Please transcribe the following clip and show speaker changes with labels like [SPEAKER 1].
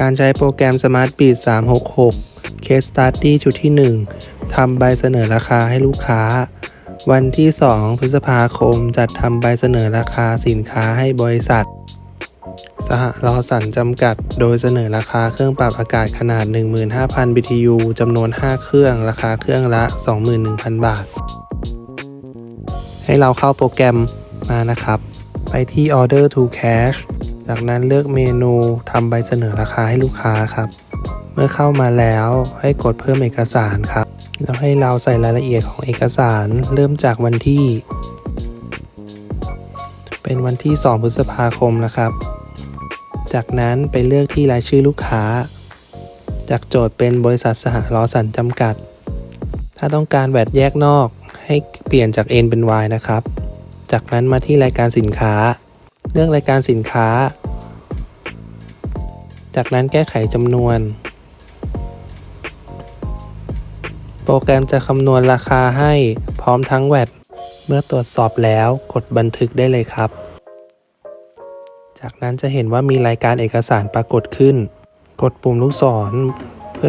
[SPEAKER 1] การใช้โปรแกรม Smart Beat 366 Case Study ชุดที่ 1 ทำใบเสนอราคาให้ลูกค้า วันที่ 2 พฤษภาคมจัดทำใบเสนอราคาสินค้าให้บริษัท สหรอสันจำกัด โดยเสนอราคาเครื่องปรับอากาศขนาด 15,000 BTU จำนวน 5 เครื่อง ราคาเครื่องละ 21,000 บาท ให้เราเข้าโปรแกรมมานะครับ ไปที่ Order to Cash จากนั้นเลือกเมนูทำใบเสนอราคาให้ลูกค้าครับ เมื่อเข้ามาแล้วให้กดเพิ่มเอกสารครับ แล้วให้เราใส่รายละเอียดของเอกสารเริ่มจากวันที่ เป็นวันที่ 2 พฤษภาคมนะครับ จากนั้นไปเลือกที่รายชื่อลูกค้า จากโจทย์เป็นบริษัทสหรอสันจำกัด ถ้าต้องการแวดแยกนอกให้เปลี่ยนจาก N เป็น Y นะครับ จากนั้นมาที่รายการสินค้า เลือกรายการสินค้า จากนั้นแก้ไขจำนวน โปรแกรมจะคำนวณราคาให้พร้อมทั้งแวดเมื่อตรวจสอบแล้วกดบันทึกได้เลยครับ จากนั้นจะเห็นว่ามีรายการเอกสารปรากฏขึ้น กดปุ่มลูกศร